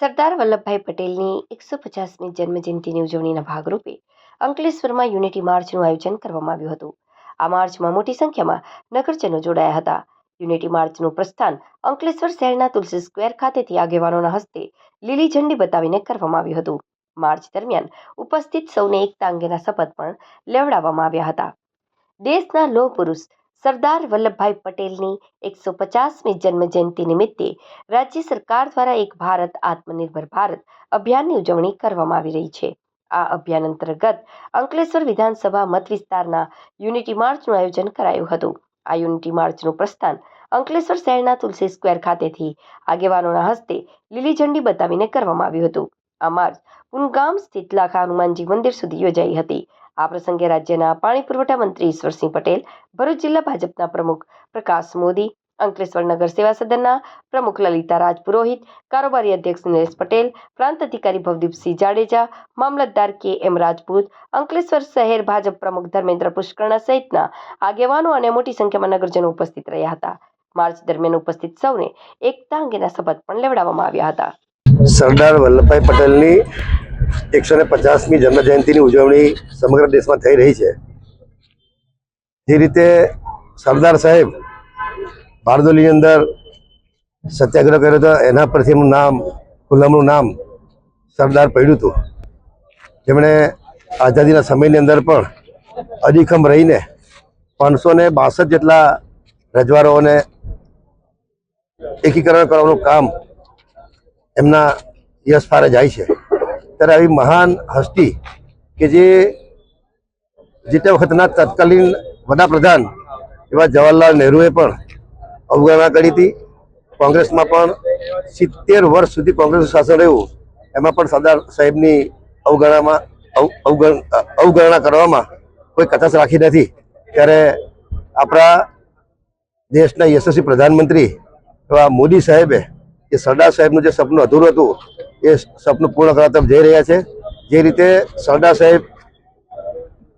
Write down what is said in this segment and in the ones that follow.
સરદાર વલ્લભભાઈ પટેલની એકસો પચાસમી જન્મજયંતિની ઉજવણીના ભાગરૂપે અંકલેશ્વરમાં યુનિટી માર્ચનું આયોજન કરવામાં આવ્યું હતું. આ માર્ચમાં મોટી સંખ્યામાં નગરજનો જોડાયા હતા. યુનિટી માર્ચનું પ્રસ્થાન અંકલેશ્વર શહેરના તુલસી સ્ક્વેર ખાતેથી આગેવાનોના હસ્તે લીલી ઝંડી બતાવીને કરવામાં આવ્યું હતું. માર્ચ દરમિયાન ઉપસ્થિત સૌને એકતા અંગેના શપથ પણ લેવડાવવામાં આવ્યા હતા. દેશના લોહ પુરુષ સરદાર વલ્લભભાઈ પટેલની એકસો પચાસમી જન્મજયંતિ નિમિત્તે રાજ્ય સરકાર દ્વારા એક ભારત આત્મનિર્ભર ભારત અભિયાનની ઉજવણી કરવામાં આવી રહી છે. આ અભિયાન અંતર્ગત અંકલેશ્વર વિધાનસભા મત વિસ્તારના યુનિટી માર્ચનું આયોજન કરાયું હતું. આ યુનિટી માર્ચનું પ્રસ્થાન અંકલેશ્વર શહેરના તુલસી સ્ક્વેર ખાતેથી આગેવાનોના હસ્તે લીલી ઝંડી બતાવીને કરવામાં આવ્યું હતું. આ માર્ચ પુનગામ સ્થિત લાખા હનુમાનજી મંદિર સુધી યોજાઈ હતી. આ પ્રસંગે રાજ્યના પાણી પુરવઠા મંત્રી ઈશ્વરસિંહ પટેલ, ભરૂચ જિલ્લા ભાજપના પ્રમુખ પ્રકાશ મોદી, અંકલેશ્વર નગર સેવા સદનના પ્રમુખ લલિતા રાજ કારોબારી અધ્યક્ષ નિલેશ પટેલ, પ્રાંત અધિકારી ભવદીપસિંહ જાડેજા, મામલતદાર કે એમ રાજપૂત, અંકલેશ્વર શહેર ભાજપ પ્રમુખ ધર્મેન્દ્ર પુષ્કર્ણા સહિતના આગેવાનો અને મોટી સંખ્યામાં નગરજનો ઉપસ્થિત રહ્યા હતા. માર્ચ દરમિયાન ઉપસ્થિત સૌને એકતા અંગેના શપથ પણ લેવડાવવામાં આવ્યા હતા. સરદાર વલ્લભભાઈ પટેલની એકસો ને પચાસમી જન્મજયંતિની ઉજવણી સમગ્ર દેશમાં થઈ રહી છે. જે રીતે સરદાર સાહેબ બારડોલીની અંદર સત્યાગ્રહ કર્યો હતો, એના પરથી એમનું નામ ગુલામનું નામ સરદાર પડ્યું હતું. જેમણે આઝાદીના સમયની અંદર પણ અડીખમ રહીને પાંચસો ને બાસઠ જેટલા રજવાડાઓને એકીકરણ કરવાનું કામ એમના યશ ફારે જાય છે. ત્યારે આવી મહાન હસ્તી કે જે જે વખતના તત્કાલીન વડાપ્રધાન એવા જવાહરલાલ નહેરુએ પણ અવગણના કરી હતી. કોંગ્રેસમાં પણ સિત્તેર વર્ષ સુધી કોંગ્રેસનું શાસન રહ્યું, એમાં પણ સરદાર સાહેબની અવગણનામાં અવગણ, અવગણના કરવામાં કોઈ કચાશ રાખી નથી. ત્યારે આપણા દેશના યશસ્વી પ્રધાનમંત્રી એવા મોદી સાહેબે એ સરદાર સાહેબનું જે સપનું અધૂરું હતું એ સપનું પૂર્ણ કરવા તરફ જઈ રહ્યા છે. જે રીતે સરદાર સાહેબ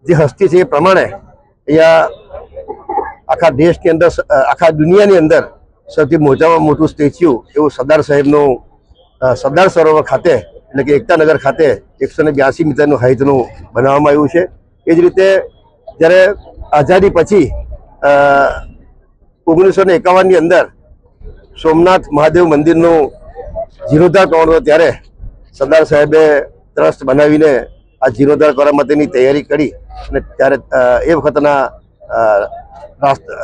જે હસ્તી છે એ પ્રમાણે અહીંયા આખા દેશની અંદર, આખા દુનિયાની અંદર સૌથી મોટામાં મોટું સ્ટેચ્યુ એવું સરદાર સાહેબનું સરદાર સરોવર ખાતે એટલે કે એકતાનગર ખાતે એકસો ને બ્યાસી મીટરનું હાઇટનું બનાવવામાં આવ્યું છે. એ જ રીતે જ્યારે આઝાદી પછી ઓગણીસો ને એકાવનની અંદર સોમનાથ મહાદેવ મંદિરનું જીર્ણોદ્ધાર કરવાનો ત્યારે સરદાર સાહેબે ટ્રસ્ટ બનાવીને આ જીરોધાર કરવા માટેની તૈયારી કરી અને ત્યારે એ વખતના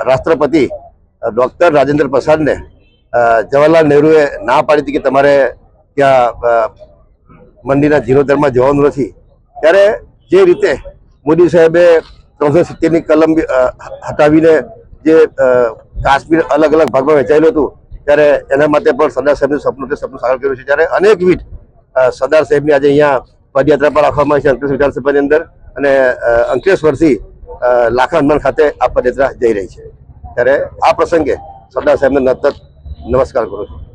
રાષ્ટ્રપતિ ડૉક્ટર રાજેન્દ્ર પ્રસાદને જવાહરલાલ નહેરુએ ના પાડી હતી કે તમારે ત્યાં મંદિરના જીરોધારમાં જવાનું નથી. ત્યારે જે રીતે મોદી સાહેબે ત્રણસો સિત્તેરની કલમ હટાવીને જે કાશ્મીર અલગ અલગ ભાગમાં વહેંચાયેલું હતું ત્યારે એના માટે પણ સરદાર સાહેબનું સપનું સપનું સાકાર કર્યું છે. ત્યારે અનેકવિધ સરદાર સાહેબની આજે અહીંયા પદયાત્રા પણ રાખવામાં આવી છે, અંકલેશ્વર વિધાનસભાની અંદર. અને અંકલેશ્વરથી લાખા હનુમાન ખાતે આ પદયાત્રા જઈ રહી છે. ત્યારે આ પ્રસંગે સરદાર સાહેબને નતક નમસ્કાર કરું છું.